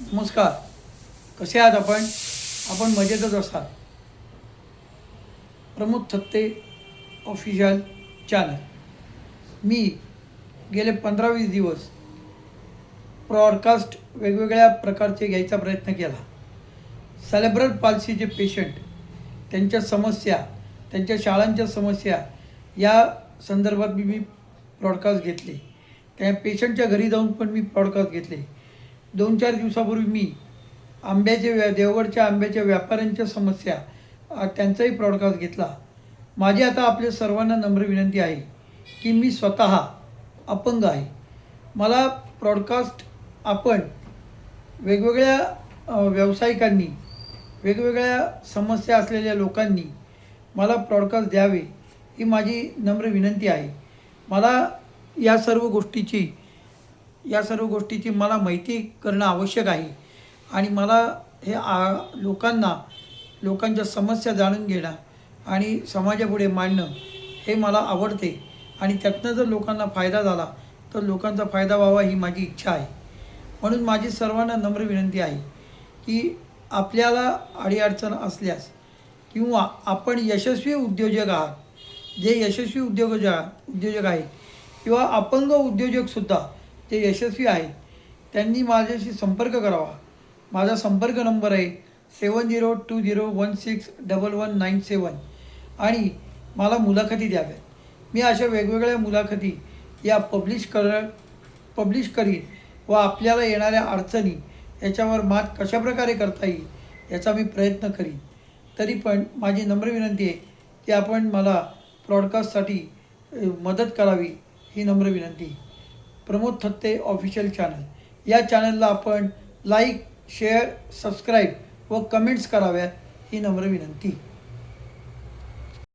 नमस्कार. कसे आहात आपण? आपण मजेतच असाल प्रमोद थत्ते ऑफिशियल चॅनल. मी गेले पंधरा वीस दिवस ब्रॉडकास्ट वेगवेगळ्या प्रकारचे घ्यायचा प्रयत्न केला. सेलेब्रल पाल्सीचे पेशंट त्यांच्या समस्या त्यांच्या शाळांच्या समस्या या संदर्भात मी मी ब्रॉडकास्ट घेतले. त्या पेशंटच्या घरी जाऊन पण मी ब्रॉडकास्ट घेतले. दोन चार दिवसापूर्वी मी आंब्याचे व्या देवगडच्या आंब्याच्या व्यापाऱ्यांच्या समस्या त्यांचाही प्रॉडकास्ट घेतला. माझी आता आपल्या सर्वांना नम्र विनंती आहे की मी स्वतः अपंग आहे. मला प्रॉडकास्ट आपण वेगवेगळ्या व्यावसायिकांनी वेगवेगळ्या समस्या असलेल्या लोकांनी मला प्रॉडकास्ट द्यावे ही माझी नम्र विनंती आहे. मला या सर्व गोष्टीची या सर्व गोष्टीची मला माहिती करणं आवश्यक आहे. आणि मला हे आ लोकांना लोकांच्या समस्या जाणून घेणं आणि समाजापुढे मांडणं हे मला आवडते. आणि त्यातनं जर लोकांना फायदा झाला तर लोकांचा फायदा व्हावा ही माझी इच्छा आहे. म्हणून माझी सर्वांना नम्र विनंती आहे की आपल्याला अडीअडचण असल्यास किंवा आपण यशस्वी उद्योजक आहात जे यशस्वी उद्योग उद्योजक आहेत किंवा अपंग उद्योजकसुद्धा जे यशस्वी आहेत त्यांनी माझ्याशी संपर्क करावा. माझा संपर्क नंबर आहे seven zero two zero one six double one nine seven आणि मला मुलाखती द्याव्यात. मी अशा वेगवेगळ्या मुलाखती या पब्लिश कर पब्लिश करीन व आपल्याला येणाऱ्या अडचणी याच्यावर मात कशाप्रकारे करता येईल याचा मी प्रयत्न करीन. तरी पण माझी नम्र विनंती आहे की आपण मला ब्रॉडकास्टसाठी मदत करावी ही नम्र विनंती प्रमोद थत्ते ऑफिशियल चॅनल. या चॅनलला आपण लाईक शेअर सबस्क्राईब व कमेंट्स कराव्यात ही नम्र विनंती.